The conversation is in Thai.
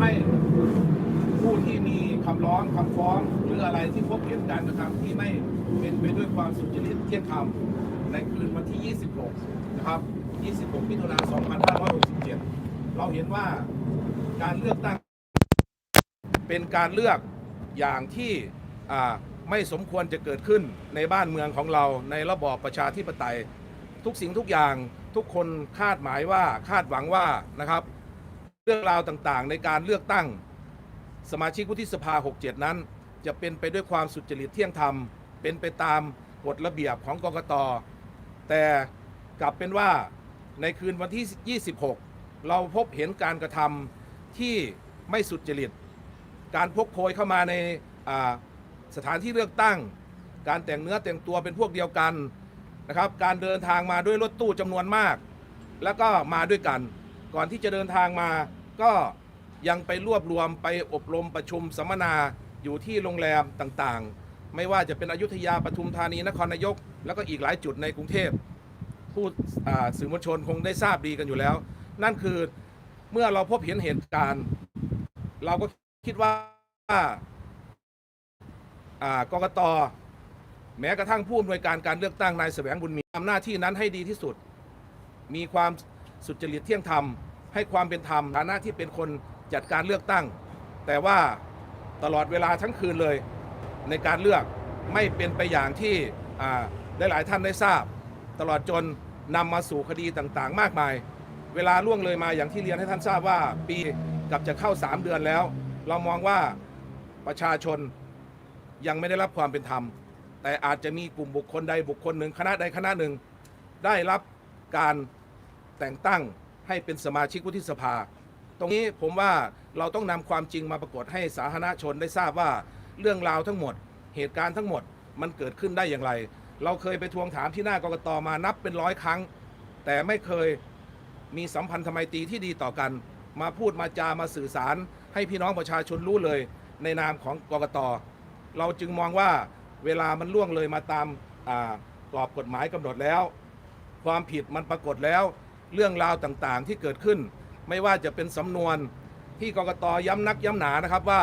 ให้ผู้ที่มีคำร้องคำฟ้องหรืออะไรที่พบเห็นการกระทำที่ไม่เป็นไปด้วยความสุจริตเที่ยงธรรมในคืนวันที่ 26 นะครับ 26มิถุนายน2567 เราเห็นว่าการเลือกตั้งเป็นการเลือกอย่างที่ไม่สมควรจะเกิดขึ้นในบ้านเมืองของเราในระบอบประชาธิปไตย ทุกสิ่งทุกอย่างทุกคนคาดหมายว่าคาดหวังว่านะครับ รื่องราวต่างๆ ในการเลือกตั้ง สมาชิกวุฒิสภา 67 นั้น จะเป็นไปด้วยความสุจริตเที่ยงธรรม เป็นไปตามกฎระเบียบของกกต แต่กลับเป็นว่าในคืนวันที่ 26 เราพบเห็นการกระทำที่ไม่สุจริต การพกโพยเข้ามาในสถานที่เลือกตั้ง การแต่งเนื้อแต่งตัวเป็นพวกเดียวกันนะครับ การเดินทางมาด้วยรถตู้จำนวนมาก แล้วก็มาด้วยกัน ก่อนที่จะเดินทางมา ก็ยังไปรวบรวมไปอบรมประชุมสัมมนาอยู่ที่โรงแรมต่างๆ ไม่ว่าจะเป็นอยุธยาปทุมธานีนครนายก แล้วก็อีกหลายจุดในกรุงเทพผู้สื่อมวลชนคงได้ทราบดีกันอยู่แล้ว นั่นคือเมื่อเราพบเห็นเหตุการณ์ เราก็คิดว่าอ่ากกตแม้กระทั่งผู้อำนวยการการเลือกตั้งนายแสวงบุญมีทำหน้าที่นั้นให้ดีที่สุด มีความสุจริตเที่ยงธรรม ให้ความเป็นธรรมฐานะที่เป็นคนจัดการเลือกตั้ง แต่ว่าตลอดเวลาทั้งคืนเลยในการเลือกไม่เป็นไปอย่างที่อ่าได้หลายท่านได้ทราบ ตลอดจนนำมาสู่คดีต่างๆ มากมาย เวลาล่วงเลยมาอย่างที่เรียนให้ท่านทราบว่า ปีกับจะเข้า 3 เดือนแล้ว เรามองว่าประชาชนยังไม่ได้รับความเป็นธรรม แต่อาจจะมีกลุ่มบุคคลใดบุคคลหนึ่งคณะใดคณะหนึ่ง ได้รับการแต่งตั้ง ให้เป็นสมาชิกวุฒิสภา ตรงนี้ผมว่าเราต้องนำความจริงมาปรากฏให้สาธารณชนได้ทราบว่าเรื่องราวทั้งหมด เหตุการณ์ทั้งหมดมันเกิดขึ้นได้อย่างไร เราเคยไปทวงถามที่หน้ากกตมานับเป็นร้อยครั้ง แต่ไม่เคยมีสัมพันธไมตีที่ดีต่อกัน มาพูดมาจามาสื่อสาร ให้พี่น้องประชาชนรู้เลย ในนามของกกตเราจึงมองว่าเวลามันล่วงเลยมาตามกรอบกฎหมายกำหนดแล้ว ความผิดมันปรากฏแล้ว เรื่องราวต่างๆที่เกิดขึ้น ไม่ว่าจะเป็นสำนวนที่กกตย้ำนักย้ำหนานะครับว่า